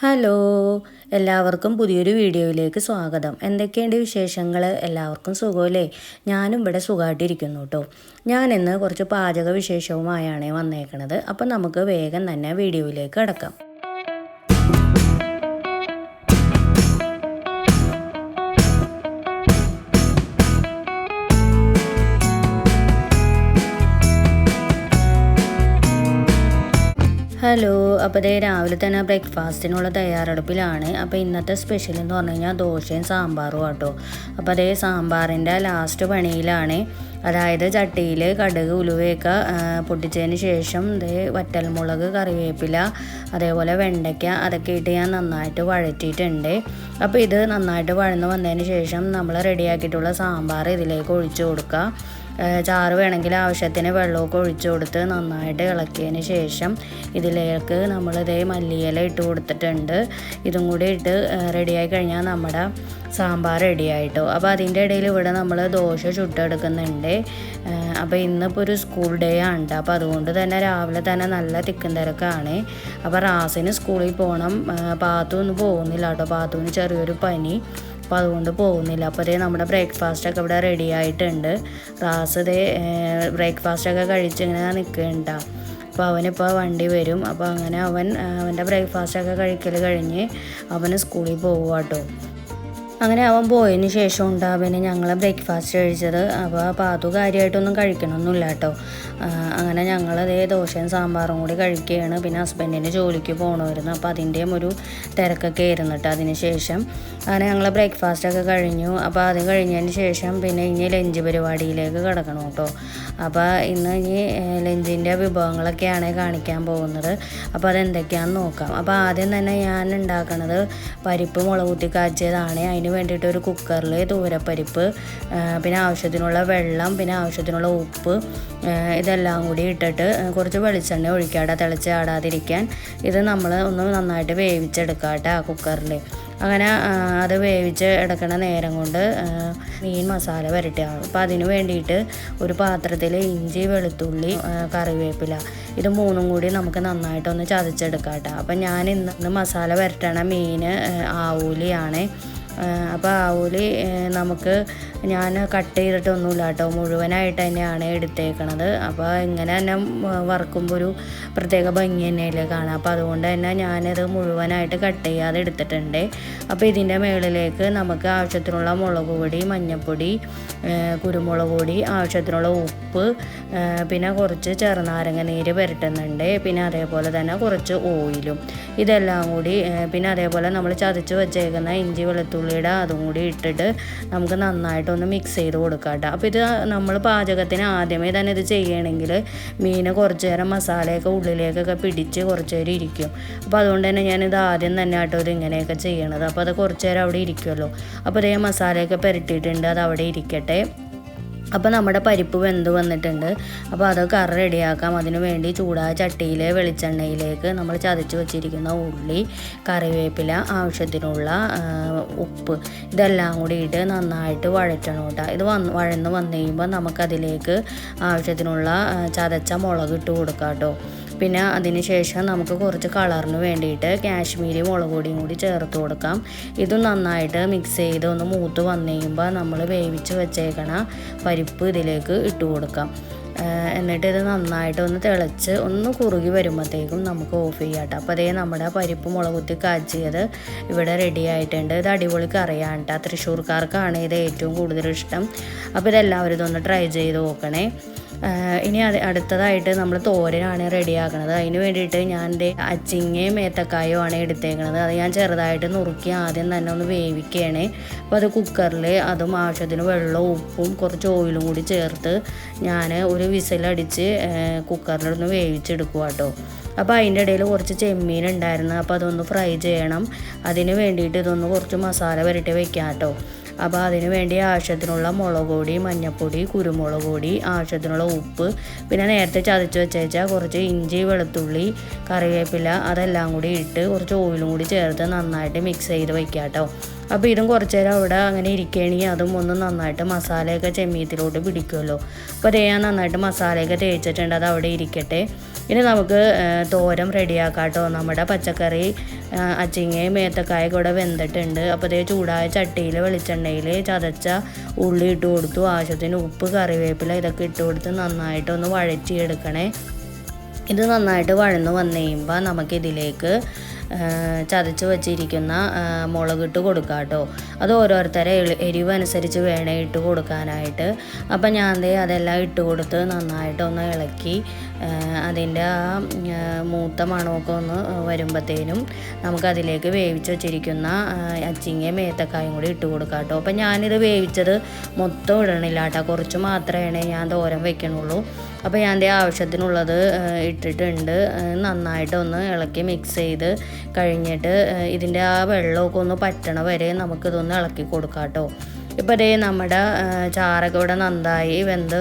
Hello എല്ലാവർക്കും പുതിയൊരു വീഡിയോയിലേക്ക് സ്വാഗതം. എന്തൊക്കെയുണ്ട് വിശേഷങ്ങൾ എല്ലാവർക്കും സുഖമല്ലേ? ഞാനും ഇവിടെ സുഖമായിട്ടിരിക്കുന്നു കേട്ടോ ഞാനിന്ന് കുറച്ച് പാചക വിശേഷവുമായാണ് വന്നേക്കണത്. അപ്പം നമുക്ക് വേഗം തന്നെ വീഡിയോയിലേക്ക് കിടക്കാം. ഹലോ അപ്പോൾ ദേ രാവിലെ തന്നെ ബ്രേക്ക്ഫാസ്റ്റിനുള്ള തയ്യാറെടുപ്പിലാണ്. അപ്പോൾ ഇന്നത്തെ സ്പെഷ്യൽ എന്ന് പറഞ്ഞു കഴിഞ്ഞാൽ ദോശയും സാമ്പാറും ആട്ടോ. അപ്പോൾ അതേ സാമ്പാറിന്റെ ലാസ്റ്റ് പണിയിലാണ്. അതായത് ചട്ടിയിൽ കടുക് ഉലുവയൊക്കെ പൊട്ടിച്ചതിന് ശേഷം ദേ വറ്റൽമുളക് കറിവേപ്പില അതേപോലെ വെണ്ടയ്ക്ക അതൊക്കെ ഇട്ട് ഞാൻ നന്നായിട്ട് വഴറ്റിയിട്ടുണ്ട്. അപ്പോൾ ഇത് നന്നായിട്ട് വഴന്ന് വന്നതിന് ശേഷം നമ്മൾ റെഡിയാക്കിയിട്ടുള്ള സാമ്പാർ ഇതിലേക്ക് ഒഴിച്ചു കൊടുക്കുക ചാറ് വേണമെങ്കിൽ ആവശ്യത്തിന് വെള്ളമൊക്കെ ഒഴിച്ചു കൊടുത്ത് നന്നായിട്ട് ഇളക്കിയതിന് ശേഷം ഇതിലേക്ക് നമ്മൾ ഇതേ മല്ലിയില ഇട്ട് കൊടുത്തിട്ടുണ്ട്. ഇതും കൂടി ഇട്ട് റെഡിയായി കഴിഞ്ഞാൽ നമ്മുടെ സാമ്പാർ റെഡിയായിട്ടോ. അപ്പോൾ അതിന്റെ ഇടയിൽ ഇവിടെ നമ്മൾ ദോശ ചുട്ടെടുക്കുന്നുണ്ട്. അപ്പോൾ ഇന്നിപ്പോൾ ഒരു സ്കൂൾ ഡേ ആണ് അപ്പോൾ അതുകൊണ്ട് തന്നെ രാവിലെ തന്നെ നല്ല തിക്കും തിരക്കാണ്. അപ്പോൾ റാസിന് സ്കൂളിൽ പോകണം. പാത്തൊന്നും പോകുന്നില്ല കേട്ടോ. പാത്തുവിന് ചെറിയൊരു പനി. അപ്പോൾ അതുകൊണ്ട് പോകുന്നില്ല. അപ്പോൾ നമ്മുടെ ബ്രേക്ക്ഫാസ്റ്റൊക്കെ ഇവിടെ റെഡി ആയിട്ടുണ്ട്. റാസ് ഇതേ ബ്രേക്ക്ഫാസ്റ്റൊക്കെ കഴിച്ച് ഇങ്ങനെ നിൽക്കുന്നുണ്ട അപ്പോൾ അവനിപ്പോൾ വണ്ടി വരും. അപ്പോൾ അങ്ങനെ അവൻ അവന്റെ ബ്രേക്ക്ഫാസ്റ്റൊക്കെ കഴിക്കൽ കഴിഞ്ഞ് അവന് സ്കൂളിൽ പോകുക കേട്ടോ അങ്ങനെ അവൻ പോയതിന് ശേഷം ഉണ്ടാവിന് ഞങ്ങൾ ബ്രേക്ക്ഫാസ്റ്റ് കഴിച്ചത്. അപ്പോൾ പാത്തു കാര്യമായിട്ടൊന്നും കഴിക്കണമൊന്നുമില്ല കേട്ടോ. അങ്ങനെ ഞങ്ങളതേ ദോശയും സാമ്പാറും കൂടി കഴിക്കുകയാണ്. പിന്നെ ഹസ്ബൻഡിന്റെ ജോലിക്ക് പോകണമായിരുന്നു അപ്പോൾ അതിന്റെയും ഒരു തിരക്കൊക്കെ ആയിരുന്നു കേട്ടോ അതിന് ശേഷം. അങ്ങനെ ഞങ്ങൾ ബ്രേക്ക്ഫാസ്റ്റൊക്കെ കഴിഞ്ഞു. അപ്പോൾ അത് കഴിഞ്ഞതിന് ശേഷം പിന്നെ ഇനി ലഞ്ച് പരിപാടിയിലേക്ക് കിടക്കണം കേട്ടോ. അപ്പോൾ ഇന്ന് ഇനി ലഞ്ചിന്റെ വിഭവങ്ങളൊക്കെയാണ് കാണിക്കാൻ പോകുന്നത്. അപ്പോൾ അതെന്തൊക്കെയാണെന്ന് നോക്കാം. അപ്പോൾ ആദ്യം തന്നെ ഞാൻ ഉണ്ടാക്കുന്നത് പരിപ്പ് മുളക് കുത്തി കാച്ചിയതാണ്. അതിന് വേണ്ടിയിട്ട് ഒരു കുക്കറിൽ തൂരപ്പരിപ്പ് പിന്നെ ആവശ്യത്തിനുള്ള വെള്ളം പിന്നെ ആവശ്യത്തിനുള്ള ഉപ്പ് ഇതെല്ലാം കൂടി ഇട്ടിട്ട് കുറച്ച് വെളിച്ചെണ്ണ ഒഴിക്കാട തിളച്ച് ആടാതിരിക്കാൻ ഇത് നമ്മൾ ഒന്ന് നന്നായിട്ട് വേവിച്ചെടുക്കാം കേട്ടോ കുക്കറിൽ അങ്ങനെ അത് വേവിച്ച് എടുക്കണ നേരം കൊണ്ട് മീൻ മസാല വരട്ടുകയാണ് അപ്പോൾ അതിന് വേണ്ടിയിട്ട് ഒരു പാത്രത്തിൽ ഇഞ്ചി വെളുത്തുള്ളി കറിവേപ്പില ഇത് മൂന്നും കൂടി നമുക്ക് നന്നായിട്ടൊന്ന് ചതച്ചെടുക്കാം കേട്ടോ അപ്പം ഞാൻ ഇന്ന് മസാല വരട്ടണ മീൻ ആവൂലിയാണ്. അപ്പോൾ ആവൂലി നമുക്ക് ഞാൻ കട്ട് ചെയ്തിട്ടൊന്നുമില്ല കേട്ടോ മുഴുവനായിട്ട് തന്നെയാണ് എടുത്തേക്കണത്. അപ്പോൾ ഇങ്ങനെ തന്നെ വറുക്കുമ്പോൾ ഒരു പ്രത്യേക ഭംഗി തന്നെയല്ലേ കാണാം. അപ്പോൾ അതുകൊണ്ട് തന്നെ ഞാനത് മുഴുവനായിട്ട് കട്ട് ചെയ്യാതെ എടുത്തിട്ടുണ്ട്. അപ്പോൾ ഇതിന്റെ മുകളിലേക്ക് നമുക്ക് ആവശ്യത്തിനുള്ള മുളക് പൊടി മഞ്ഞൾപ്പൊടി കുരുമുളക് പൊടി ആവശ്യത്തിനുള്ള ഉപ്പ് പിന്നെ കുറച്ച് ചെറുനാരങ്ങ നീര് പുരട്ടുന്നുണ്ട്. പിന്നെ അതേപോലെ തന്നെ കുറച്ച് ഓയിലും. ഇതെല്ലാം കൂടി പിന്നെ അതേപോലെ നമ്മൾ ചതച്ച് വെച്ചേക്കുന്ന ഇഞ്ചി വെളുത്തുള്ളിയുടെ അതും കൂടി ഇട്ടിട്ട് നമുക്ക് നന്നായിട്ടൊന്ന് മിക്സ് ചെയ്ത് കൊടുക്കാം കേട്ടോ. അപ്പോൾ ഇത് നമ്മൾ പാചകത്തിന് ആദ്യമേ തന്നെ ഇത് ചെയ്യണമെങ്കിൽ മീൻ കുറച്ച് നേരം മസാലയൊക്കെ ഉള്ളിലേക്കൊക്കെ പിടിച്ച് കുറച്ച് നേരം ഇരിക്കും. അപ്പോൾ അതുകൊണ്ട് തന്നെ ഞാനിത് ആദ്യം തന്നെ ആട്ടോ ഇത് ഇങ്ങനെയൊക്കെ ചെയ്യണത്. അപ്പോൾ അത് കുറച്ച് നേരം അവിടെ ഇരിക്കുമല്ലോ അപ്പോൾ അതേ മസാലയൊക്കെ പുരട്ടിയിട്ടുണ്ട് അത് അവിടെ ഇരിക്കട്ടെ. അപ്പോൾ നമ്മുടെ പരിപ്പ് വെന്ത് വന്നിട്ടുണ്ട്. അപ്പോൾ അതൊക്കെ കറി റെഡിയാക്കാം. അതിന് വേണ്ടി ചൂടായ ചട്ടിയിൽ വെളിച്ചെണ്ണയിലേക്ക് നമ്മൾ ചതച്ച് വെച്ചിരിക്കുന്ന ഉള്ളി കറിവേപ്പില ആവശ്യത്തിനുള്ള ഉപ്പ് ഇതെല്ലാം കൂടി നന്നായിട്ട് വഴറ്റണം കേട്ടോ. ഇത് വന്ന് വഴന്ന് വന്നു കഴിയുമ്പോൾ നമുക്കതിലേക്ക് ആവശ്യത്തിനുള്ള ചതച്ച മുളക് ഇട്ട് കൊടുക്കാം കേട്ടോ. പിന്നെ അതിന് ശേഷം നമുക്ക് കുറച്ച് കളറിന് വേണ്ടിയിട്ട് കാശ്മീരി മുളക് പൊടിയും കൂടി ചേർത്ത് കൊടുക്കാം. ഇത് നന്നായിട്ട് മിക്സ് ചെയ്ത് ഒന്ന് മൂത്ത് വന്നു കഴിയുമ്പോൾ നമ്മൾ വേവിച്ച് വെച്ചേക്കണ പരിപ്പ് ഇതിലേക്ക് ഇട്ട് കൊടുക്കാം. എന്നിട്ട് ഇത് നന്നായിട്ട് ഒന്ന് തിളച്ച് ഒന്ന് കുറുകി വരുമ്പോഴത്തേക്കും നമുക്ക് ഓഫ് ചെയ്യാം കേട്ടോ അപ്പോൾ അതേ നമ്മുടെ പരിപ്പ് മുളകുത്തി കാച്ചിയത് ഇവിടെ റെഡി ആയിട്ടുണ്ട്. ഇത് അടിപൊളി കറിയാണ് കേട്ടോ തൃശ്ശൂർക്കാർക്കാണ് ഇത് ഏറ്റവും കൂടുതൽ ഇഷ്ടം. അപ്പോൾ ഇതെല്ലാവരും ഇതൊന്ന് ട്രൈ ചെയ്ത് നോക്കണേ. ഇനി അത് അടുത്തതായിട്ട് നമ്മൾ തോരനാണ് റെഡിയാക്കുന്നത് അതിന് വേണ്ടിയിട്ട് ഞാൻ എന്റെ അച്ചിങ്ങയും ഏത്തക്കായും ആണ് എടുത്തേക്കുന്നത് അത് ഞാൻ ചെറുതായിട്ട് നുറുക്കി ആദ്യം തന്നെ ഒന്ന് വേവിക്കുകയാണ് അപ്പോൾ അത് കുക്കറിൽ അതും ആവശ്യത്തിന് വെള്ളവും ഉപ്പും കുറച്ച് ഓയിലും കൂടി ചേർത്ത് ഞാൻ ഒരു വിസിലടിച്ച് കുക്കറിലൊന്ന് വേവിച്ചെടുക്കുക കേട്ടോ അപ്പോൾ അതിന്റെ ഇടയിൽ കുറച്ച് ചെമ്മീൻ ഉണ്ടായിരുന്നു. അപ്പോൾ അതൊന്ന് ഫ്രൈ ചെയ്യണം. അതിന് വേണ്ടിയിട്ട് ഇതൊന്ന് കുറച്ച് മസാല വരട്ടി വെക്കാം കേട്ടോ അപ്പോൾ അതിന് വേണ്ടി ആവശ്യത്തിനുള്ള മുളക് പൊടി മഞ്ഞൾപ്പൊടി കുരുമുളക് പൊടി ആവശ്യത്തിനുള്ള ഉപ്പ് പിന്നെ നേരത്തെ ചതച്ച് വെച്ചാൽ കുറച്ച് ഇഞ്ചി വെളുത്തുള്ളി കറിവേപ്പില അതെല്ലാം കൂടി ഇട്ട് കുറച്ച് ഓയിലും കൂടി ചേർത്ത് നന്നായിട്ട് മിക്സ് ചെയ്ത് വയ്ക്കാം കേട്ടോ അപ്പോൾ ഇതും കുറച്ച് നേരം അവിടെ അങ്ങനെ ഇരിക്കുകയാണെങ്കിൽ അതും ഒന്ന് നന്നായിട്ട് മസാലയൊക്കെ ചെമ്മീത്തിലോട്ട് പിടിക്കുമല്ലോ. അപ്പോൾ അതേ ഞാൻ നന്നായിട്ട് മസാലയൊക്കെ തേച്ചിട്ടുണ്ട്. അത് അവിടെ ഇരിക്കട്ടെ. ഇനി നമുക്ക് തോരം റെഡിയാക്കാട്ടോ. റെഡിയാക്കാം കേട്ടോ നമ്മുടെ പച്ചക്കറി അച്ചിങ്ങയും ഏത്തക്കായ കൂടെ വെന്തിട്ടുണ്ട്. അപ്പോൾ അതേ ചൂടായ ചട്ടിയിൽ വെളിച്ചെണ്ണയിൽ ചതച്ച ഉള്ളി ഇട്ട് കൊടുത്തു. ആവശ്യത്തിന് ഉപ്പ് കറിവേപ്പില ഇതൊക്കെ ഇട്ട് കൊടുത്ത് നന്നായിട്ടൊന്ന് വഴറ്റിയെടുക്കണേ. ഇത് നന്നായിട്ട് വഴന്ന് വന്നു കഴിയുമ്പോൾ നമുക്കിതിലേക്ക് ചതച്ച് വെച്ചിരിക്കുന്ന മുളക് ഇട്ട് കൊടുക്കാം കേട്ടോ അത് ഓരോരുത്തരെ എരിവ് അനുസരിച്ച് വേണേ ഇട്ട് കൊടുക്കാനായിട്ട്. അപ്പം ഞാൻ ദേ അതെല്ലാം ഇട്ട് കൊടുത്ത് നന്നായിട്ടൊന്ന് ഇളക്കി അതിന്റെ ആ മൂത്ത മണമൊക്കെ ഒന്ന് വരുമ്പോഴത്തേനും നമുക്കതിലേക്ക് വേവിച്ച് വെച്ചിരിക്കുന്ന അച്ചിങ്ങയും മേത്തക്കായും കൂടി ഇട്ട് കൊടുക്കാം കേട്ടോ അപ്പം ഞാനിത് വേവിച്ചത് മൊത്തം ഇടണില്ല കേട്ടോ കുറച്ച് മാത്രമേ ഞാൻ തോരൻ വെക്കണുള്ളൂ. അപ്പോൾ ഞാൻ ദേ ആവശ്യത്തിനുള്ളത് ഇട്ടിട്ടുണ്ട്. നന്നായിട്ട് നന്നായിട്ടൊന്ന് ഇളക്കി മിക്സ് ചെയ്ത് കഴിഞ്ഞിട്ട് ഇതിന്റെ ആ വെള്ളമൊക്കെ ഒന്ന് പറ്റണ വരെ നമുക്കിതൊന്ന് ഇളക്കി കൊടുക്കാം കേട്ടോ ഇപ്പോൾ ദേ നമ്മുടെ ചാറൊക്കെ ഇവിടെ നന്നായി വെന്ത്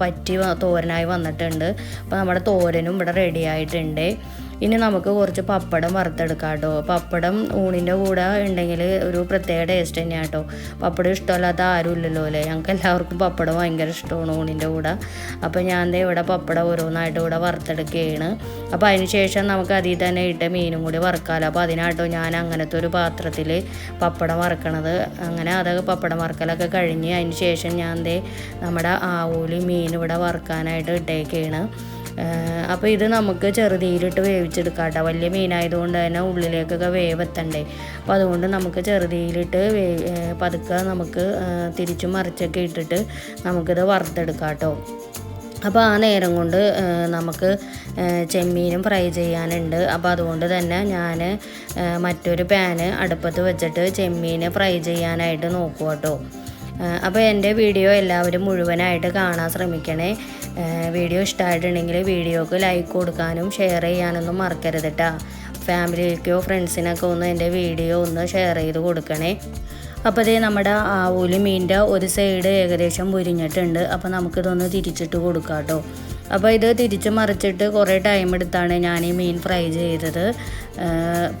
പറ്റി തോരനായി വന്നിട്ടുണ്ട്. അപ്പോൾ നമ്മുടെ തോരനും ഇവിടെ റെഡി ആയിട്ടുണ്ട്. ഇനി നമുക്ക് കുറച്ച് പപ്പടം വറുത്തെടുക്കാം കേട്ടോ പപ്പടം ഊണിന്റെ കൂടെ ഉണ്ടെങ്കിൽ ഒരു പ്രത്യേക ടേസ്റ്റ് തന്നെയാണ് കേട്ടോ പപ്പടം ഇഷ്ടമല്ലാത്ത ആരും ഇല്ലല്ലോ അല്ലേ? ഞങ്ങൾക്ക് എല്ലാവർക്കും പപ്പടം ഭയങ്കര ഇഷ്ടമാണ് ഊണിന്റെ കൂടെ. അപ്പോൾ ഞാൻ ദേ ഇവിടെ പപ്പടം ഓരോന്നായിട്ട് ഇവിടെ വറുത്തെടുക്കുകയാണ്. അപ്പോൾ അതിന് ശേഷം നമുക്ക് അതിൽ തന്നെ ഇട്ട് മീനും കൂടി വറുക്കാമല്ലോ അപ്പോൾ അതിനാട്ടോ ഞാൻ അങ്ങനത്തെ ഒരു പാത്രത്തിൽ പപ്പടം വറുക്കണത്. അങ്ങനെ അത് പപ്പടം വറുക്കലൊക്കെ കഴിഞ്ഞ് അതിന് ശേഷം ഞാൻ ദേ നമ്മുടെ ആവൂലി മീൻ ഇവിടെ വറുക്കാനായിട്ട് ഇട്ടേക്കാണ്. അപ്പോൾ ഇത് നമുക്ക് ചെറുതീയിലിട്ട് വേവിച്ചെടുക്കാം കേട്ടോ. വലിയ മീനായതുകൊണ്ട് തന്നെ ഉള്ളിലേക്കൊക്കെ വേവെത്തണ്ടേ. അപ്പോൾ അതുകൊണ്ട് നമുക്ക് ചെറുതീയിലിട്ട് വേ പതുക്കെ നമുക്ക് തിരിച്ചും മറിച്ചൊക്കെ ഇട്ടിട്ട് നമുക്കിത് വറുത്തെടുക്കാം കേട്ടോ. അപ്പോൾ ആ നേരം കൊണ്ട് നമുക്ക് ചെമ്മീനും ഫ്രൈ ചെയ്യാനുണ്ട്. അപ്പോൾ അതുകൊണ്ട് തന്നെ ഞാൻ മറ്റൊരു പാന് അടുപ്പത്ത് വെച്ചിട്ട് ചെമ്മീൻ ഫ്രൈ ചെയ്യാനായിട്ട് നോക്കുക കേട്ടോ. അപ്പോൾ എന്റെ വീഡിയോ എല്ലാവരും മുഴുവനായിട്ട് കാണാൻ ശ്രമിക്കണേ. വീഡിയോ ഇഷ്ടമായിട്ടുണ്ടെങ്കിൽ വീഡിയോക്ക് ലൈക്ക് കൊടുക്കാനും ഷെയർ ചെയ്യാനൊന്നും മറക്കരുത് കേട്ടോ ഫാമിലിക്കോ ഫ്രണ്ട്സിനൊക്കെ ഒന്ന് എന്റെ വീഡിയോ ഒന്ന് ഷെയർ ചെയ്ത് കൊടുക്കണേ. അപ്പോൾ ഇതേ നമ്മുടെ ആവൂലി മീന്റെ ഒരു സൈഡ് ഏകദേശം പൊരിഞ്ഞിട്ടുണ്ട് അപ്പോൾ നമുക്കിതൊന്ന് തിരിച്ചിട്ട് കൊടുക്കാം കേട്ടോ അപ്പോൾ ഇത് തിരിച്ച് മറിച്ചിട്ട് കുറേ ടൈം എടുത്താണ് ഞാൻ ഈ മീൻ ഫ്രൈ ചെയ്തത്.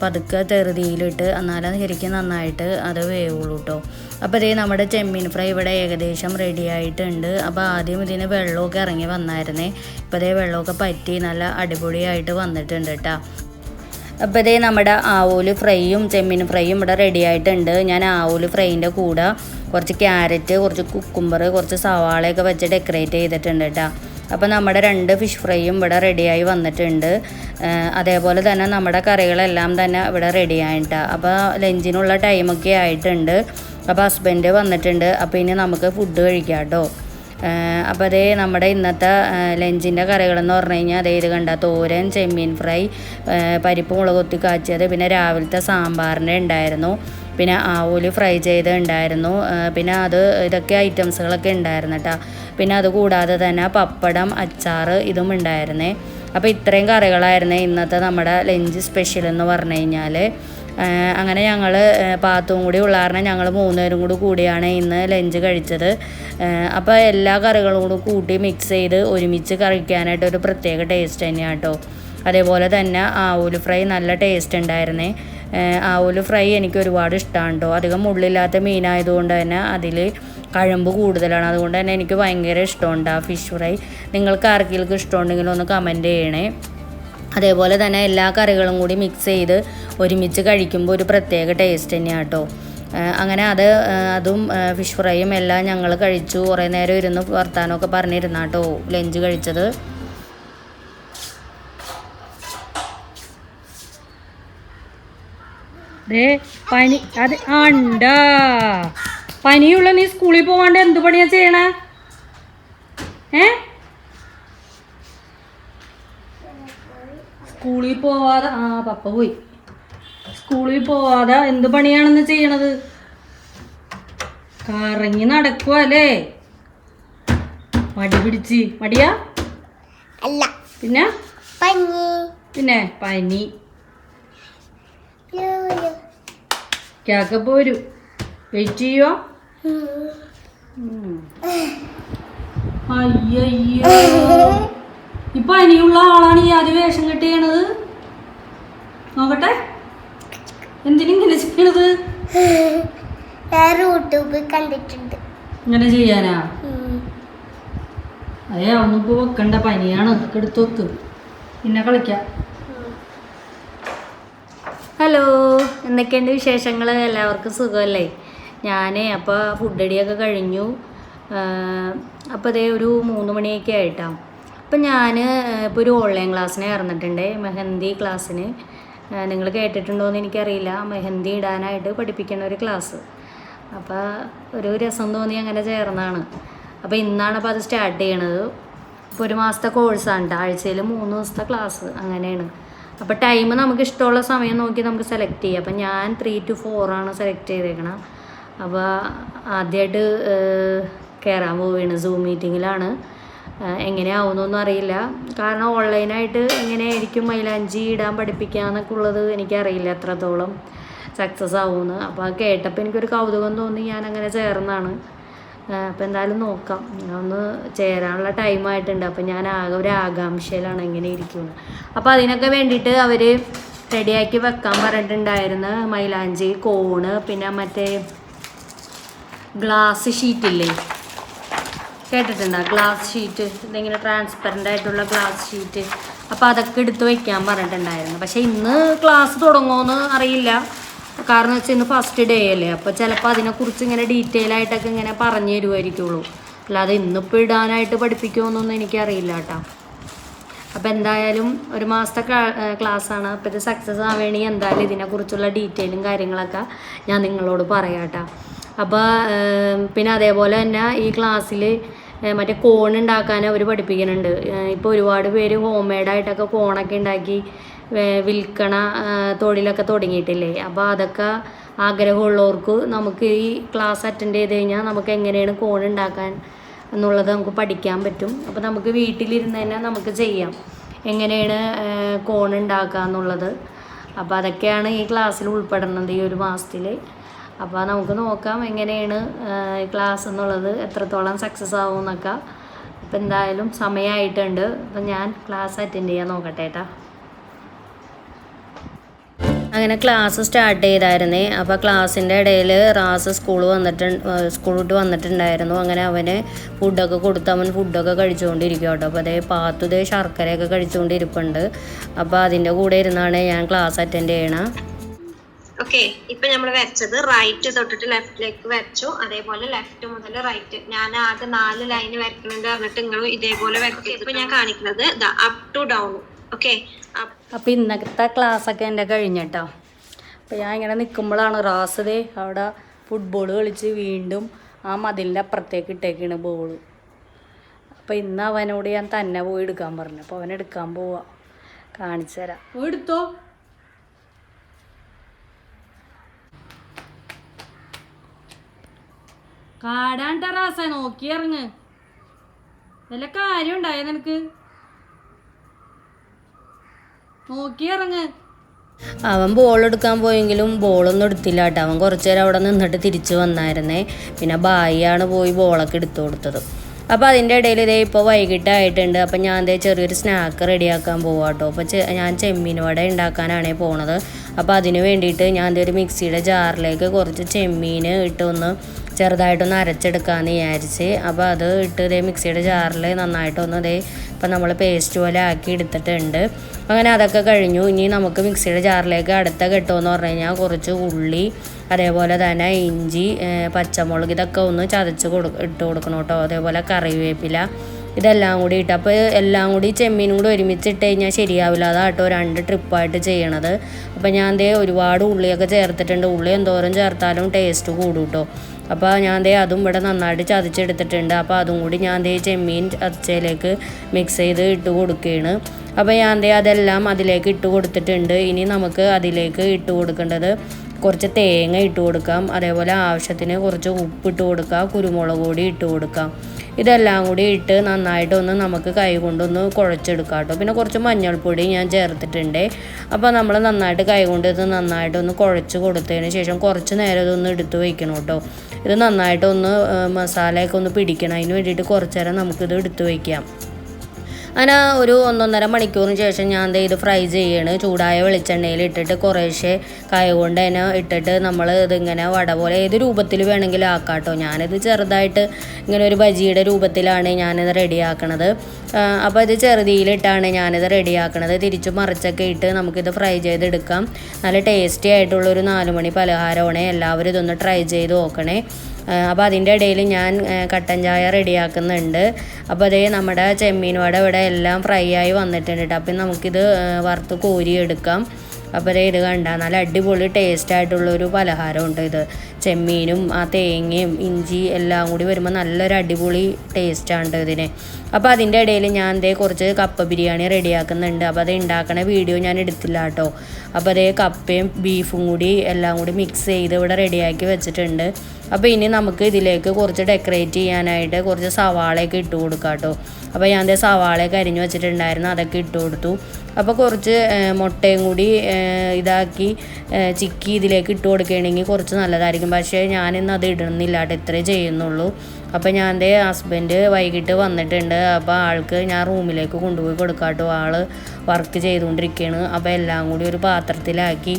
പതുക്കെ തെറുതിയിലിട്ട് എന്നാലും ശരിക്കും നന്നായിട്ട് അത് വേവുള്ളൂ കേട്ടോ അപ്പോൾ ഇതേ നമ്മുടെ ചെമ്മീൻ ഫ്രൈ ഇവിടെ ഏകദേശം റെഡി ആയിട്ടുണ്ട്. അപ്പോൾ ആദ്യം ഇതിന് വെള്ളമൊക്കെ ഇറങ്ങി വന്നായിരുന്നേ. ഇപ്പോൾ ഇതേ വെള്ളമൊക്കെ പറ്റി നല്ല അടിപൊളിയായിട്ട് വന്നിട്ടുണ്ട് കേട്ടോ അപ്പോൾ ഇതേ നമ്മുടെ ആവൂൽ ഫ്രൈയും ചെമ്മീൻ ഫ്രൈയും ഇവിടെ റെഡി ആയിട്ടുണ്ട്. ഞാൻ ആവൂൽ ഫ്രൈന്റെ കൂടെ കുറച്ച് ക്യാരറ്റ് കുറച്ച് കുക്കുംബർ കുറച്ച് സവാളയൊക്കെ വെച്ച് ഡെക്കറേറ്റ് ചെയ്തിട്ടുണ്ട് കേട്ടോ അപ്പോൾ നമ്മുടെ രണ്ട് ഫിഷ് ഫ്രൈയും ഇവിടെ റെഡിയായി വന്നിട്ടുണ്ട്. അതേപോലെ തന്നെ നമ്മുടെ കറികളെല്ലാം തന്നെ ഇവിടെ റെഡി ആയിട്ടാണ് അപ്പോൾ ലഞ്ചിനുള്ള ടൈമൊക്കെ ആയിട്ടുണ്ട്. അപ്പോൾ ഹസ്ബൻഡ് വന്നിട്ടുണ്ട്. അപ്പോൾ ഇനി നമുക്ക് ഫുഡ് കഴിക്കാം കേട്ടോ അപ്പോൾ അതേ നമ്മുടെ ഇന്നത്തെ ലഞ്ചിന്റെ കറികളെന്ന് പറഞ്ഞു കഴിഞ്ഞാൽ അതേ ഇത് കണ്ട തോരൻ ചെമ്മീൻ ഫ്രൈ പരിപ്പ് മുളക് കൊത്തി കാച്ചിയത് പിന്നെ രാവിലത്തെ സാമ്പാറിന്റെ ഉണ്ടായിരുന്നു. പിന്നെ ആവൂൽ ഫ്രൈ ചെയ്ത് ഉണ്ടായിരുന്നു പിന്നെ അത് ഇതൊക്കെ ഐറ്റംസുകളൊക്കെ ഉണ്ടായിരുന്നു കേട്ടോ പിന്നെ അത് കൂടാതെ തന്നെ പപ്പടം അച്ചാർ ഇതും ഉണ്ടായിരുന്നേ. അപ്പോൾ ഇത്രയും കറികളായിരുന്നു ഇന്നത്തെ നമ്മുടെ ലഞ്ച് സ്പെഷ്യൽ എന്ന് പറഞ്ഞു കഴിഞ്ഞാൽ അങ്ങനെ ഞങ്ങൾ പാത്തും കൂടി ഉള്ള കാരണം ഞങ്ങൾ മൂന്നുപേരും കൂടി കൂടിയാണ് ഇന്ന് ലഞ്ച് കഴിച്ചത്. അപ്പോൾ എല്ലാ കറികളും കൂടി കൂട്ടി മിക്സ് ചെയ്ത് ഒരുമിച്ച് കഴിക്കാനായിട്ട് ഒരു പ്രത്യേക ടേസ്റ്റ് തന്നെയാണ് കേട്ടോ അതേപോലെ തന്നെ ആവൂൽ ഫ്രൈ നല്ല ടേസ്റ്റ് ഉണ്ടായിരുന്നേ. ആവൂൽ ഫ്രൈ എനിക്ക് ഒരുപാട് ഇഷ്ടമാണ് കേട്ടോ അധികം മുള്ളില്ലാത്ത മീനായതുകൊണ്ട് തന്നെ അതിൽ കഴമ്പ് കൂടുതലാണ്. അതുകൊണ്ട് തന്നെ എനിക്ക് ഭയങ്കര ഇഷ്ടമുണ്ട് ആ ഫിഷ് ഫ്രൈ നിങ്ങൾക്ക് ആർക്കെങ്കിലും ഇഷ്ടമുണ്ടെങ്കിൽ ഒന്ന് കമന്റ് ചെയ്യണേ. അതേപോലെ തന്നെ എല്ലാ കറികളും കൂടി മിക്സ് ചെയ്ത് ഒരുമിച്ച് കഴിക്കുമ്പോൾ ഒരു പ്രത്യേക ടേസ്റ്റ് തന്നെയാണ് കേട്ടോ അങ്ങനെ അത് അതും ഫിഷ് ഫ്രൈയും എല്ലാം ഞങ്ങൾ കഴിച്ചു. കുറേ നേരം ഇരുന്ന് വർത്താനമൊക്കെ പറഞ്ഞിരുന്നാട്ടോ. ലഞ്ച് കഴിച്ചത്. ദേ പനി അത് അണ്ട പനിയുള്ള നീ സ്കൂളിൽ പോവാണ്ട് എന്ത് പണിയാ ചെയ്യണ? ഏ? സ്കൂളിൽ പോവാതെ ആ പപ്പ പോയി. സ്കൂളിൽ പോവാതെ എന്ത് പണിയാണെന്ന് ചെയ്യണത്? കറങ്ങി നടക്കുക അല്ലേ? മടി പിടിച്ച്. മടിയാ? അല്ല. പിന്നെ? പനി. പിന്നെ പനി. കേക്ക പോരും. വെയിറ്റ് ചെയ്യോ ഇപ്പൊ അയ്യോ പനിയുള്ള ആളാണ് ഈ ആദ്യം വേഷം കെട്ടിയണത് നോക്കട്ടെ. എന്തിനിങ്ങനെ ചെയ്യണത്? യൂട്യൂബിൽ കണ്ടിട്ടുണ്ട്. ഇങ്ങനെ ചെയ്യാനാ. അതെ ഒന്നും ഇപ്പൊ വെക്കണ്ട പനിയാണ്. ഇതൊക്കെ എടുത്ത് വെക്ക്. പിന്നെ കളിക്കാം. ഹലോ? എന്തൊക്കെയുണ്ട് വിശേഷങ്ങൾ എല്ലാവർക്കും സുഖമല്ലേ? ഞാൻ അപ്പോൾ ഫുഡ് അടിയൊക്കെ കഴിഞ്ഞു. അപ്പോൾ അതേ ഒരു മൂന്ന് മണിയൊക്കെ ആയിട്ടാണ് അപ്പം ഞാൻ ഇപ്പോൾ ഒരു ഓൺലൈൻ ക്ലാസ്സിന് ഇറന്നിട്ടുണ്ട് മെഹന്തി ക്ലാസ്സിന് നിങ്ങൾ കേട്ടിട്ടുണ്ടോ എന്ന് എനിക്കറിയില്ല. മെഹന്തി ഇടാനായിട്ട് പഠിപ്പിക്കുന്ന ഒരു ക്ലാസ് അപ്പോൾ ഒരു രസം തോന്നി അങ്ങനെ ചേർന്നതാണ്. അപ്പോൾ ഇന്നാണ് അപ്പോൾ അത് സ്റ്റാർട്ട് ചെയ്യണത്. ഇപ്പോൾ ഒരു മാസത്തെ കോഴ്സാണ് ആഴ്ചയിൽ മൂന്ന് ദിവസത്തെ ക്ലാസ് അങ്ങനെയാണ്. അപ്പോൾ ടൈം നമുക്ക് ഇഷ്ടമുള്ള സമയം നോക്കി നമുക്ക് സെലക്ട് ചെയ്യാം. അപ്പം ഞാൻ ത്രീ ടു ആണ് സെലക്ട് ചെയ്തേക്കണം. അപ്പോൾ ആദ്യമായിട്ട് കയറാൻ പോവുകയാണ്. സൂം മീറ്റിങ്ങിലാണ് എങ്ങനെയാവുന്നൊന്നും അറിയില്ല. കാരണം ഓൺലൈനായിട്ട് എങ്ങനെയായിരിക്കും മൈലാഞ്ചി ഇടാൻ പഠിപ്പിക്കുക എന്നൊക്കെ ഉള്ളത് എനിക്കറിയില്ല എത്രത്തോളം സക്സസ് ആവുമെന്ന്. അപ്പോൾ കേട്ടപ്പോൾ എനിക്കൊരു കൗതുകം തോന്നി. ഞാൻ അങ്ങനെ ചേർന്നാണ് അപ്പോൾ എന്തായാലും നോക്കാം. ഒന്ന് ചേരാനുള്ള ടൈം ആയിട്ടുണ്ട്. അപ്പോൾ ഞാൻ ആകെ ഒരു ആകാംക്ഷയിലാണ് എങ്ങനെ ഇരിക്കുന്നത്. അപ്പോൾ അതിനൊക്കെ വേണ്ടിയിട്ട് അവർ റെഡിയാക്കി വെക്കാൻ പറഞ്ഞിട്ടുണ്ടായിരുന്നു. മൈലാഞ്ചി കോണ് പിന്നെ മറ്റേ ഗ്ലാസ് ഷീറ്റില്ലേ കേട്ടിട്ടുണ്ടോ? ഗ്ലാസ് ഷീറ്റ് ഇതിങ്ങനെ ട്രാൻസ്പെറന്റ് ആയിട്ടുള്ള ഗ്ലാസ് ഷീറ്റ് അപ്പോൾ അതൊക്കെ എടുത്ത് വയ്ക്കാൻ പറഞ്ഞിട്ടുണ്ടായിരുന്നു. പക്ഷേ ഇന്ന് ക്ലാസ് തുടങ്ങുമോ എന്ന് അറിയില്ല. കാരണം വെച്ചാൽ ഇന്ന് ഫസ്റ്റ് ഡേ അല്ലേ? അപ്പോൾ ചിലപ്പോൾ അതിനെക്കുറിച്ച് ഇങ്ങനെ ഡീറ്റെയിൽ ആയിട്ടൊക്കെ ഇങ്ങനെ പറഞ്ഞു തരുമായിരിക്കുള്ളൂ അല്ലാതെ ഇന്നിപ്പോൾ ഇടാനായിട്ട് പഠിപ്പിക്കുമെന്നൊന്നും എനിക്കറിയില്ല കേട്ടോ. അപ്പോൾ എന്തായാലും ഒരു മാസത്തെ ക്ലാസ്സാണ്. അപ്പോൾ ഇത് സക്സസ് ആവേണമെങ്കിൽ എന്തായാലും ഇതിനെക്കുറിച്ചുള്ള ഡീറ്റെയിലും കാര്യങ്ങളൊക്കെ ഞാൻ നിങ്ങളോട് പറയാം കേട്ടോ. അപ്പോൾ പിന്നെ അതേപോലെ തന്നെ ഈ ക്ലാസ്സിൽ മറ്റേ കോൺ ഉണ്ടാക്കാൻ അവർ പഠിപ്പിക്കുന്നുണ്ട്. ഇപ്പോൾ ഒരുപാട് പേര് ഹോം മെയ്ഡായിട്ടൊക്കെ കോണൊക്കെ ഉണ്ടാക്കി വിൽക്കണ തൊഴിലൊക്കെ തുടങ്ങിയിട്ടില്ലേ? അപ്പോൾ അതൊക്കെ ആഗ്രഹമുള്ളവർക്ക് നമുക്ക് ഈ ക്ലാസ് അറ്റൻഡ് ചെയ്ത് കഴിഞ്ഞാൽ നമുക്ക് എങ്ങനെയാണ് കോൺ ഉണ്ടാക്കാൻ എന്നുള്ളത് നമുക്ക് പഠിക്കാൻ പറ്റും. അപ്പോൾ നമുക്ക് വീട്ടിലിരുന്ന് തന്നെ നമുക്ക് ചെയ്യാം. എങ്ങനെയാണ് കോൺ ഉണ്ടാക്കുക എന്നുള്ളത്. അപ്പോൾ അതൊക്കെയാണ് ഈ ക്ലാസ്സിൽ ഉൾപ്പെടുന്നത് ഈ ഒരു മാസത്തിൽ അപ്പോൾ നമുക്ക് നോക്കാം എങ്ങനെയാണ് ക്ലാസ് എന്നുള്ളത് എത്രത്തോളം സക്സസ് ആവും എന്നൊക്കെ അപ്പോൾ എന്തായാലും സമയമായിട്ടുണ്ട് അപ്പം ഞാൻ ക്ലാസ് അറ്റൻഡ് ചെയ്യാൻ നോക്കട്ടെ കേട്ടോ അങ്ങനെ ക്ലാസ് സ്റ്റാർട്ട് ചെയ്തായിരുന്നേ. അപ്പോൾ ക്ലാസ്സിന്റെ ഇടയിൽ റാസ് സ്കൂൾ വന്നിട്ട് സ്കൂൾ വിട്ട് വന്നിട്ടുണ്ടായിരുന്നു. അങ്ങനെ അവന് ഫുഡൊക്കെ കൊടുത്ത് അവൻ ഫുഡൊക്കെ കഴിച്ചുകൊണ്ടിരിക്കും കേട്ടോ. അപ്പോൾ അതേ പാത്തുതേ ശർക്കരയൊക്കെ കഴിച്ചുകൊണ്ടിരിപ്പുണ്ട്. അപ്പോൾ അതിന്റെ കൂടെ ഇരുന്നാണ് ഞാൻ ക്ലാസ് അറ്റൻഡ് ചെയ്യണം. ഓക്കെ ഇപ്പൊ നമ്മൾ വരച്ചത് റൈറ്റ് തൊട്ടിട്ട് ലെഫ്റ്റിലേക്ക് വരച്ചു. അതേപോലെ ലെഫ്റ്റ് മുതൽ റൈറ്റ് ഞാൻ ആകെ നാല് ലൈൻ വരക്കുന്നുണ്ട് പറഞ്ഞിട്ട് നിങ്ങൾ ഇതേപോലെ വരച്ചു. ഇപ്പൊ ഞാൻ കാണിക്കുന്നത് അപ് ടു ഡൗൺ ഓക്കെ അപ്പോൾ ഇന്നത്തെ ക്ലാസ്സൊക്കെ എന്റെ കഴിഞ്ഞിട്ടോ. അപ്പോൾ ഞാൻ ഇങ്ങനെ നിൽക്കുമ്പോഴാണ് റാസതേ ദേ അവിടെ ഫുട്ബോൾ കളിച്ച് വീണ്ടും ആ മതിലിന്റെ അപ്പുറത്തേക്ക് ഇട്ടേക്കാണ് ബോൾ അപ്പോൾ ഇന്ന് അവനോട് ഞാൻ തന്നെ പോയി എടുക്കാൻ പറഞ്ഞു. അപ്പോൾ അവൻ എടുക്കാൻ പോവാ. കാണിച്ചു തരാം. ഓ, എടുത്തോ. കാടാൻ ടെറാസ നോക്കി ഇറങ്ങ്. വല്ല കാര്യം ഉണ്ടായോ നിനക്ക്? നോക്കി അവൻ ബോൾ എടുക്കാൻ പോയെങ്കിലും ബോളൊന്നും എടുത്തില്ല കേട്ടോ. അവൻ കുറച്ചു നേരം അവിടെ നിന്നിട്ട് തിരിച്ചു വന്നായിരുന്നേ. പിന്നെ ബായിയാണ് പോയി ബോളൊക്കെ എടുത്തു കൊടുത്തത്. അപ്പോൾ അതിന്റെ ഇടയിൽ ഇതേ ഇപ്പോൾ വൈകിട്ടായിട്ടുണ്ട്. അപ്പം ഞാൻ ദേ ചെറിയൊരു സ്നാക്ക് റെഡിയാക്കാൻ പോവാം കേട്ടോ. അപ്പോൾ ഞാൻ ചെമ്മീൻ വട ഉണ്ടാക്കാനാണ് പോണത്. അപ്പോൾ അതിന് വേണ്ടിയിട്ട് ഞാൻ ദേ ഒരു മിക്സിയുടെ ജാറിലേക്ക് കുറച്ച് ചെമ്മീൻ ഇട്ടൊന്ന് ചെറുതായിട്ടൊന്ന് അരച്ചെടുക്കാമെന്ന് വിചാരിച്ച്. അപ്പോൾ അത് ഇട്ട് ഇതേ മിക്സിയുടെ ജാറിൽ നന്നായിട്ടൊന്ന് ഇതേ ഇപ്പം നമ്മൾ പേസ്റ്റ് പോലെ ആക്കി എടുത്തിട്ടുണ്ട്. അങ്ങനെ അതൊക്കെ കഴിഞ്ഞു. ഇനി നമുക്ക് മിക്സിയുടെ ജാറിലേക്ക് അടുത്ത കെട്ടുമെന്ന് പറഞ്ഞു കഴിഞ്ഞാൽ കുറച്ച് ഉള്ളി അതേപോലെ തന്നെ ഇഞ്ചി പച്ചമുളക് ഇതൊക്കെ ഒന്ന് ചതച്ച് കൊടു ഇട്ട് കൊടുക്കണം കേട്ടോ. അതേപോലെ കറിവേപ്പില ഇതെല്ലാം കൂടി ഇട്ട്. അപ്പോൾ എല്ലാം കൂടി ചെമ്മീനും കൂടി ഒരുമിച്ച് ഇട്ട് കഴിഞ്ഞാൽ ശരിയാവില്ല. അതാട്ടോ രണ്ട് ട്രിപ്പായിട്ട് ചെയ്യണത്. അപ്പോൾ ഞാൻ ദേ ഒരുപാട് ഉള്ളിയൊക്കെ ചേർത്തിട്ടുണ്ട്. ഉള്ളി എന്തോരം ചേർത്താലും ടേസ്റ്റ് കൂടും കേട്ടോ. അപ്പോൾ ഞാൻ ദേ അതും ഇവിടെ നന്നായിട്ട് ചതച്ചെടുത്തിട്ടുണ്ട്. അപ്പോൾ അതും കൂടി ഞാൻ ദേ ചെമ്മീൻ ചതച്ചയിലേക്ക് മിക്സ് ചെയ്ത് ഇട്ട് കൊടുക്കുകയാണ്. അപ്പോൾ ഞാൻ ദേ അതെല്ലാം അതിലേക്ക് ഇട്ട് കൊടുത്തിട്ടുണ്ട്. ഇനി നമുക്ക് അതിലേക്ക് ഇട്ട് കൊടുക്കേണ്ടത് കുറച്ച് തേങ്ങ ഇട്ട് കൊടുക്കാം. അതേപോലെ ആവശ്യത്തിന് കുറച്ച് ഉപ്പ് ഇട്ട് കൊടുക്കാം. കുരുമുളക് കൂടി ഇട്ട് കൊടുക്കാം. ഇതെല്ലാം കൂടി ഇട്ട് നന്നായിട്ടൊന്ന് നമുക്ക് കൈ കൊണ്ടൊന്ന് കുഴച്ചെടുക്കാം കേട്ടോ. പിന്നെ കുറച്ച് മഞ്ഞൾപ്പൊടി ഞാൻ ചേർത്തിട്ടുണ്ട്. അപ്പോൾ നമ്മൾ നന്നായിട്ട് കൈ കൊണ്ട് ഇത് നന്നായിട്ടൊന്ന് കുഴച്ച് കൊടുത്തതിന് ശേഷം കുറച്ച് നേരം ഇതൊന്ന് എടുത്ത് വയ്ക്കണം കേട്ടോ. ഇത് നന്നായിട്ടൊന്ന് മസാലയൊക്കെ ഒന്ന് പിടിക്കണം. അതിന് വേണ്ടിയിട്ട് കുറച്ച് നേരം നമുക്കിത് എടുത്ത് വയ്ക്കാം. അങ്ങനെ ഒരു ഒന്നൊന്നര മണിക്കൂറിന് ശേഷം ഞാൻ എന്താ ഇത് ഫ്രൈ ചെയ്യാണ്. ചൂടായ വെളിച്ചെണ്ണയിൽ ഇട്ടിട്ട് കുറേശ്ശെ കൈ കൊണ്ട് തന്നെ ഇട്ടിട്ട് നമ്മൾ ഇതിങ്ങനെ വട പോലെ ഏത് രൂപത്തിൽ വേണമെങ്കിലും ആക്കാട്ടോ. കേട്ടോ ഞാനിത് ചെറുതായിട്ട് ഇങ്ങനെ ഒരു ബജിയുടെ രൂപത്തിലാണ് ഞാനിത് റെഡിയാക്കണത്. അപ്പോൾ ഇത് ചെറുതിയിലിട്ടാണ് ഞാനിത് റെഡിയാക്കണത്. തിരിച്ചു മറിച്ചൊക്കെ ഇട്ട് നമുക്കിത് ഫ്രൈ ചെയ്തെടുക്കാം. നല്ല ടേസ്റ്റി ആയിട്ടുള്ളൊരു നാലുമണി പലഹാരമാണ്. എല്ലാവരും ഇതൊന്ന് ട്രൈ ചെയ്ത് നോക്കണേ. അപ്പോൾ അതിന്റെ ഇടയിൽ ഞാൻ കട്ടൻ ചായ റെഡിയാക്കുന്നുണ്ട്. അപ്പോൾ അതേ നമ്മുടെ ചെമ്മീൻ വട ഇവിടെ എല്ലാം ഫ്രൈ ആയി വന്നിട്ടുണ്ട് കേട്ടോ അപ്പം നമുക്കിത് വറുത്ത് കോരിയെടുക്കാം. അപ്പോൾ ഇത് കണ്ട നല്ല അടിപൊളി ടേസ്റ്റ് ആയിട്ടുള്ളൊരു പലഹാരമുണ്ട് ഇത്. ചെമ്മീനും ആ തേങ്ങയും ഇഞ്ചി എല്ലാം കൂടി വരുമ്പോൾ നല്ലൊരു അടിപൊളി ടേസ്റ്റാണ് ഇതിന്. അപ്പോൾ അതിന്റെ ഇടയിൽ ഞാൻ ദേ കുറച്ച് കപ്പ ബിരിയാണി റെഡിയാക്കുന്നുണ്ട്. അപ്പോൾ അത് ഉണ്ടാക്കണ വീഡിയോ ഞാൻ എടുത്തില്ല കേട്ടോ അപ്പോൾ അതേ കപ്പയും ബീഫും കൂടി എല്ലാം കൂടി മിക്സ് ചെയ്ത് ഇവിടെ റെഡിയാക്കി വെച്ചിട്ടുണ്ട്. അപ്പോൾ ഇനി നമുക്ക് ഇതിലേക്ക് കുറച്ച് ഡെക്കറേറ്റ് ചെയ്യാനായിട്ട് കുറച്ച് സവാളയൊക്കെ ഇട്ട് കൊടുക്കാം കേട്ടോ അപ്പോൾ ഞാൻ ദേ സവാളയൊക്കെ അരിഞ്ഞു വെച്ചിട്ടുണ്ടായിരുന്നു അതൊക്കെ ഇട്ട് കൊടുത്തു. അപ്പോൾ കുറച്ച് മുട്ടയും കൂടി ഇതാക്കി ചിക്കി ഇതിലേക്ക് ഇട്ട് കൊടുക്കുകയാണെങ്കിൽ കുറച്ച് നല്ലതായിരിക്കും. പക്ഷേ ഞാനിന്ന് അത് ഇടുന്നില്ല കേട്ടോ. ഇത്രേ ചെയ്യുന്നുള്ളൂ. അപ്പോൾ ഞാൻ എന്റെ ഹസ്ബൻഡ് വൈകിട്ട് വന്നിട്ടുണ്ട്. അപ്പോൾ ആൾക്ക് ഞാൻ റൂമിലേക്ക് കൊണ്ടുപോയി കൊടുക്കാട്ടോ ആൾ വർക്ക് ചെയ്തുകൊണ്ടിരിക്കുകയാണ് അപ്പോൾ എല്ലാം കൂടി ഒരു പാത്രത്തിലാക്കി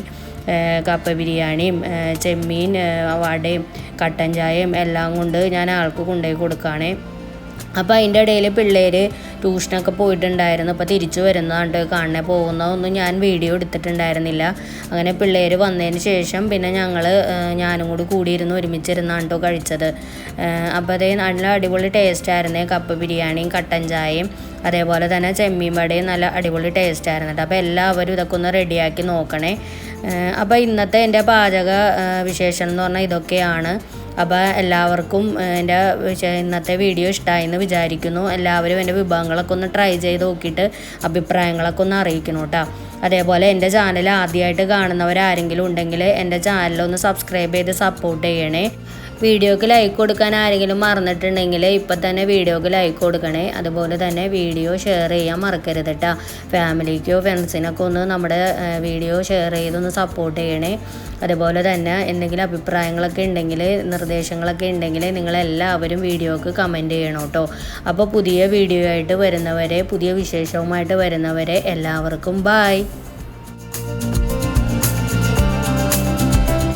കപ്പ ബിരിയാണിയും ചെമ്മീൻ വടയും കട്ടൻ ചായയും എല്ലാം കൊണ്ട് ഞാൻ ആൾക്ക് കൊണ്ടുപോയി കൊടുക്കുകയാണേ അപ്പോൾ അതിന്റെ ഇടയിൽ പിള്ളേർ ട്യൂഷനൊക്കെ പോയിട്ടുണ്ടായിരുന്നു. അപ്പോൾ തിരിച്ചു വരുന്നതുകൊണ്ട് കാണാൻ പോകുന്നതൊന്നും ഞാൻ വീഡിയോ എടുത്തിട്ടുണ്ടായിരുന്നില്ല. അങ്ങനെ പിള്ളേർ വന്നതിന് ശേഷം പിന്നെ ഞങ്ങൾ ഞാനും കൂടി കൂടിയിരുന്ന് ഒരുമിച്ചിരുന്നാണ് കേട്ടോ കഴിച്ചത് അപ്പോൾ അതേ നല്ല അടിപൊളി ടേസ്റ്റ് ആയിരുന്നു. കപ്പ ബിരിയാണിയും കട്ടൻ ചായയും അതേപോലെ തന്നെ ചെമ്മീൻ വടയും നല്ല അടിപൊളി ടേസ്റ്റ് ആയിരുന്നു അപ്പോൾ എല്ലാവരും ഇതൊക്കെ ഒന്ന് റെഡിയാക്കി നോക്കണേ. അപ്പോൾ ഇന്നത്തെ എന്റെ പാചക വിശേഷം എന്ന് പറഞ്ഞാൽ ഇതൊക്കെയാണ്. അപ്പോൾ എല്ലാവർക്കും എന്റെ ഇന്നത്തെ വീഡിയോ ഇഷ്ടമായി എന്ന് വിചാരിക്കുന്നു. എല്ലാവരും എന്റെ വിഭവങ്ങളൊക്കെ ഒന്ന് ട്രൈ ചെയ്ത് നോക്കിയിട്ട് അഭിപ്രായങ്ങളൊക്കെ ഒന്ന് അറിയിക്കണം കേട്ടോ. അതേപോലെ എന്റെ ചാനൽ ആദ്യമായിട്ട് കാണുന്നവരാരെങ്കിലും ഉണ്ടെങ്കിൽ എന്റെ ചാനലൊന്ന് സബ്സ്ക്രൈബ് ചെയ്ത് സപ്പോർട്ട് ചെയ്യണേ. വീഡിയോക്ക് ലൈക്ക് കൊടുക്കാൻ ആരെങ്കിലും മറന്നിട്ടുണ്ടെങ്കിൽ ഇപ്പം തന്നെ വീഡിയോക്ക് ലൈക്ക് കൊടുക്കണേ. അതുപോലെ തന്നെ വീഡിയോ ഷെയർ ചെയ്യാൻ മറക്കരുത് കേട്ടോ ഫാമിലിക്കോ ഫ്രണ്ട്സിനൊക്കെ ഒന്ന് നമ്മുടെ വീഡിയോ ഷെയർ ചെയ്തൊന്ന് സപ്പോർട്ട് ചെയ്യണേ. അതുപോലെ തന്നെ എന്തെങ്കിലും അഭിപ്രായങ്ങളൊക്കെ ഉണ്ടെങ്കിൽ നിർദ്ദേശങ്ങളൊക്കെ ഉണ്ടെങ്കിൽ നിങ്ങളെല്ലാവരും വീഡിയോക്ക് കമന്റ് ചെയ്യണം കേട്ടോ അപ്പോൾ പുതിയ വീഡിയോ ആയിട്ട് വരുന്നവരെ പുതിയ വിശേഷവുമായിട്ട് വരുന്നവരെ എല്ലാവർക്കും ബായ്